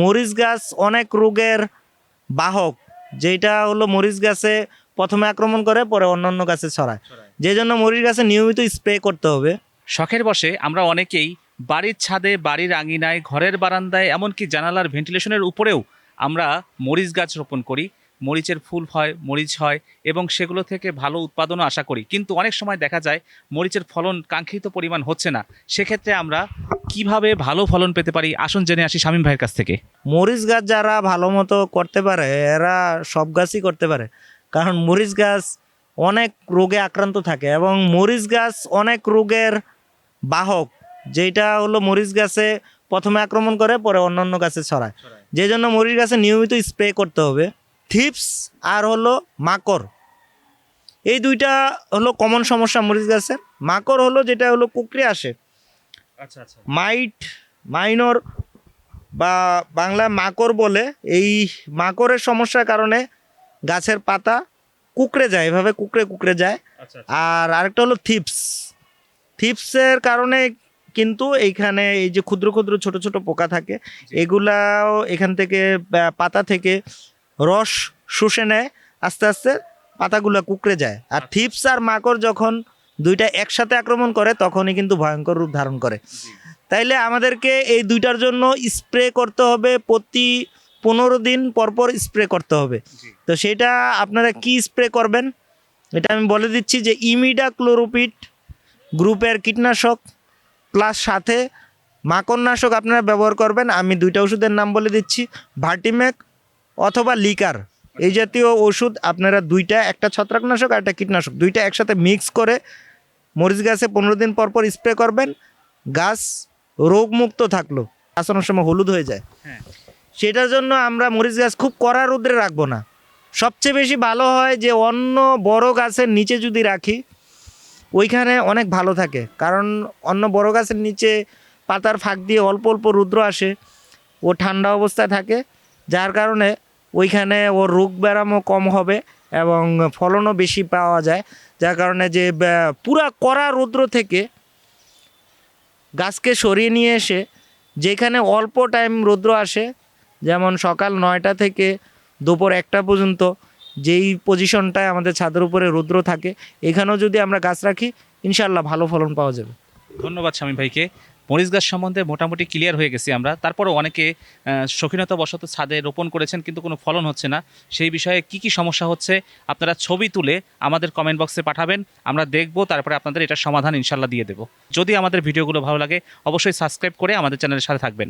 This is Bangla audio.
মরিচ গাছ অনেক রোগের বাহক যেটা হলো মরিচ গাছে প্রথমে আক্রমণ করে, পরে অন্যান্য গাছে ছড়ায়। যে জন্য মরিচ গাছে নিয়মিত স্প্রে করতে হবে। শখের বসে আমরা অনেকেই বাড়ির ছাদে, বাড়ির আঙিনায়, ঘরের বারান্দায়, এমনকি জানালার ভেন্টিলেশনের উপরেও আমরা মরিচ গাছ রোপণ করি। মরিচের ফুল হয়, মরিচ হয় এবং সেগুলো থেকে ভালো উৎপাদনও আশা করি। কিন্তু অনেক সময় দেখা যায় মরিচের ফলন কাঙ্ক্ষিত পরিমাণ হচ্ছে না। সেক্ষেত্রে আমরা কীভাবে ভালো ফলন পেতে পারি? আসুন জেনে আসি শামীম ভাইয়ের কাছ থেকে। মরিচ গাছ যারা ভালো মতো করতে পারে, এরা সব গাছই করতে পারে। কারণ মরিচ গাছ অনেক রোগে আক্রান্ত থাকে এবং মরিচ গাছ অনেক রোগের বাহক। যেটা হলো মরিচ গাছে প্রথমে আক্রমণ করে, পরে অন্যান্য গাছে ছড়ায়। যে জন্য মরিচ গাছে নিয়মিত স্প্রে করতে হবে। থিপস আর হলো মাকড়। এই দুইটা হলো কমন সমস্যা মরিচ গাছের মাকড় হলো যেটা হলো কুকড়ে আসে। মাইট মাইনর বা বাংলায় মাকড় বলে এই মাকড়ের সমস্যার কারণে গাছের পাতা কুকড়ে যায় এভাবে কুকড়ে কুকড়ে যায়। আচ্ছা আর আরেকটা হলো থিপস। থিপসের কারণে কিন্তু এইখানে এই যে ক্ষুদ্র ক্ষুদ্র ছোট ছোট পোকা থাকে এগুলাও এখান থেকে পাতা থেকে রস শুষে নেয় আস্তে আস্তে পাতাগুলো কুকড়ে যায়। আর থিপস আর মাকড় যখন দুইটা একসাথে আক্রমণ করে তখনই কিন্তু ভয়ঙ্কর রূপ ধারণ করে। তাইলে আমাদেরকে এই দুইটার জন্য স্প্রে করতে হবে প্রতি পনেরো দিন পর পর স্প্রে করতে হবে। তো সেটা আপনারা কি স্প্রে করবেন? এটা আমি বলে দিচ্ছি যে ইমিডা ক্লোরোপিড গ্রুপের কীটনাশক প্লাস সাথে মাকড়নাশক আপনারা ব্যবহার করবেন। আমি দুইটা ওষুধের নাম বলে দিচ্ছি ভার্টিম্যাক অথবা লিকার। এই জাতীয় ওষুধ আপনারা দুইটা একটা ছত্রাকনাশক আর একটা কীটনাশক দুইটা একসাথে মিক্স করে মরিচ গাছে পনেরো দিন পর পর স্প্রে করবেন গাছ রোগমুক্ত থাকল অনেক সময় হলুদ হয়ে যায়। হ্যাঁ। সেটার জন্য আমরা মরিচ গাছ খুব কড়া রোদ্রে রাখব না। সবচেয়ে বেশি ভালো হয় যে অন্য বড় গাছের নিচে যদি রাখি ওইখানে অনেক ভালো থাকে। কারণ অন্য বড় গাছের নিচে পাতার ফাঁক দিয়ে অল্প অল্প রুদ্র আসে ও ঠান্ডা অবস্থায় থাকে। যার কারণে ওইখানে ওর রোগ ব্যারামও কম হবে। এবং ফলনও বেশি পাওয়া যায়, যার কারণে যে পুরা কড়া রৌদ্র থেকে গাছকে সরিয়ে নিয়ে এসে যেখানে অল্প টাইম রৌদ্র আসে, যেমন সকাল নয়টা থেকে দুপুর একটা পর্যন্ত, যেই পজিশনটায় আমাদের ছাদের উপরে রৌদ্র থাকে, এখানেও যদি আমরা গাছ রাখি ইনশাল্লাহ ভালো ফলন পাওয়া যাবে। ধন্যবাদ স্বামী ভাইকে। মরিচ গাছ সম্বন্ধে মোটামুটি ক্লিয়ার হয়ে গেছি আমরা। তারপরও অনেকে আহ, শৌখিনতা বশত ছাদে রোপণ করেছেন কিন্তু কোনো ফলন হচ্ছে না। সেই বিষয়ে কি কি সমস্যা হচ্ছে আপনারা ছবি তুলে আমাদের কমেন্ট বক্সে পাঠাবেন। আমরা দেখব তারপরে আপনাদের এটার সমাধান ইনশাল্লাহ দিয়ে দেবো। যদি আমাদের ভিডিওগুলো ভালো লাগে অবশ্যই সাবস্ক্রাইব করে আমাদের চ্যানেলের সাথে থাকবেন।